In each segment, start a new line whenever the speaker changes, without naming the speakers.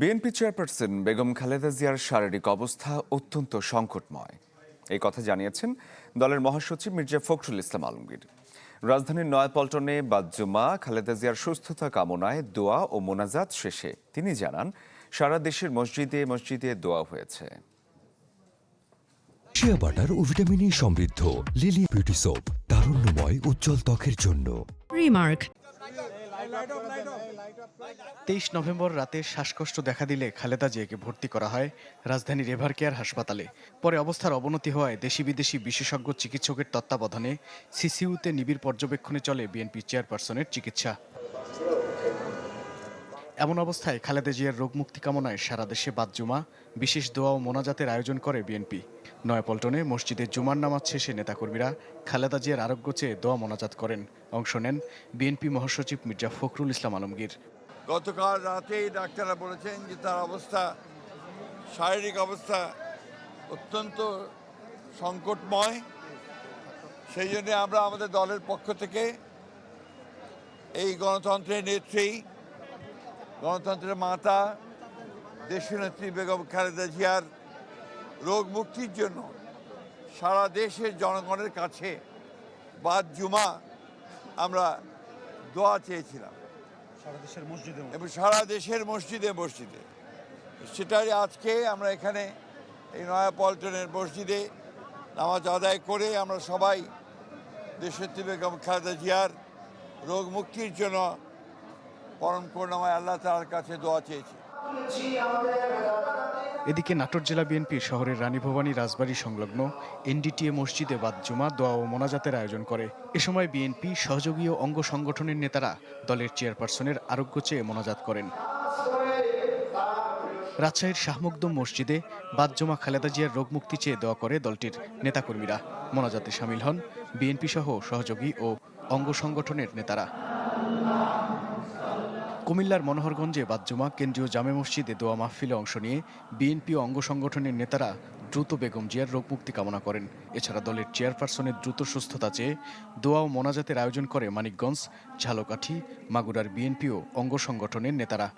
BNP chairperson Begum Khaleda জিয়ার শারীরিক অবস্থা অত্যন্ত সংকটময় এই কথা জানিয়েছেন দলের মহাসচিব মির্জা ফখরুল ইসলাম আলমগীর রাজধানীর নয়াপল্টনে বাদজুমা খালেদা জিয়ার সুস্থতা কামনায় দোয়া ও মোনাজাত শেষে তিনি জানান সারা দেশের মসজিদে মসজিদে দোয়া হয়েছে শিয়া বাটার ও ভিটামিন সমৃদ্ধ লিলি বিউটি সোপ
তারুণ্যময় উজ্জ্বল ত্বকের জন্য রিমার্ক তেইশ নভেম্বর রাতে শ্বাসকষ্ট দেখা দিলে খালেদা জিয়াকে ভর্তি করা হয় রাজধানীর এভার কেয়ার হাসপাতালে পরে অবস্থার অবনতি হওয়ায় দেশি বিদেশি বিশেষজ্ঞ চিকিৎসকের তত্ত্বাবধানে সিসিউতে নিবিড় পর্যবেক্ষণে চলে বিএনপি চেয়ারপারসনের চিকিৎসা এমন অবস্থায় খালেদা জিয়ার রোগ মুক্তি কামনায় সারা দেশে বাদ জুমা বিশেষ দোয়া ও মোনাজাতের আয়োজন করে বিএনপি নয়াপল্টনে মসজিদে জুমার নামাজ শেষে নেতাকর্মীরা খালেদা জিয়ার আরোগ্য চেয়ে দোয়া মোনাজাত করেন অংশ নেন বিএনপি মহাসচিব মির্জা ফখরুল ইসলাম আলমগীর
গতকাল রাতেই ডাক্তাররা বলেছেন যে তার অবস্থা শারীরিক অবস্থা অত্যন্ত সংকটময় সেই জন্য আমরা আমাদের দলের পক্ষ থেকে এই গণতন্ত্রের নেত্রী গণতন্ত্রের মাতা দেশনেত্রী বেগম খালেদা জিয়ার রোগ মুক্তির জন্য সারা দেশের জনগণের কাছে বাদ জুমা আমরা দোয়া চেয়েছিলাম
সারা দেশের মসজিদে
এবং সারা দেশের মসজিদে মসজিদে সেটাই আজকে আমরা এখানে এই নয়াপল্টনের মসজিদে নামাজ আদায় করে আমরা সবাই দেশত্রী বেগম খালেদা জিয়ার রোগ মুক্তির জন্য পরম করুণাময় আল্লাহ তার কাছে দোয়া চেয়েছি
এদিকে নাটোর জেলা বিএনপি শহরের ভবানী রাজবাড়ী সংলগ্ন এনডিটিএ মসজিদে বাদ জুমা দোয়া ও মোনাজাতের আয়োজন করে এ সময় বিএনপি সহযোগী ও অঙ্গ সংগঠনের নেতারা দলের চেয়ারপারসনের আরোগ্য চেয়ে মোনাজাত করেন রাজশাহীর শাহমুকদম মসজিদে জুমা খালেদা জিয়ার রোগমুক্তি চেয়ে দোয়া করে দলটির নেতাকর্মীরা মোনাজাতে সামিল হন বিএনপি সহ সহযোগী ও অঙ্গ সংগঠনের নেতারা কুমিল্লার মনোহরগঞ্জে বাদজুমা কেন্দ্রীয় জামে মসজিদে দোয়া মাহফিলে অংশ নিয়ে বিএনপি ও অঙ্গ সংগঠনের নেতারা দ্রুত বেগম জিয়ার রোগ মুক্তি কামনা করেন এছাড়া দলের চেয়ারপারসনের দ্রুত সুস্থতা চেয়ে দোয়া ও মোনাজাতের আয়োজন করে মানিকগঞ্জ ঝালকাঠি মাগুরার বিএনপি ও অঙ্গ সংগঠনের নেতারা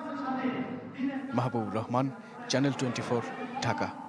মাহবুব রহমান চ্যানেল টোয়েন্টি ঢাকা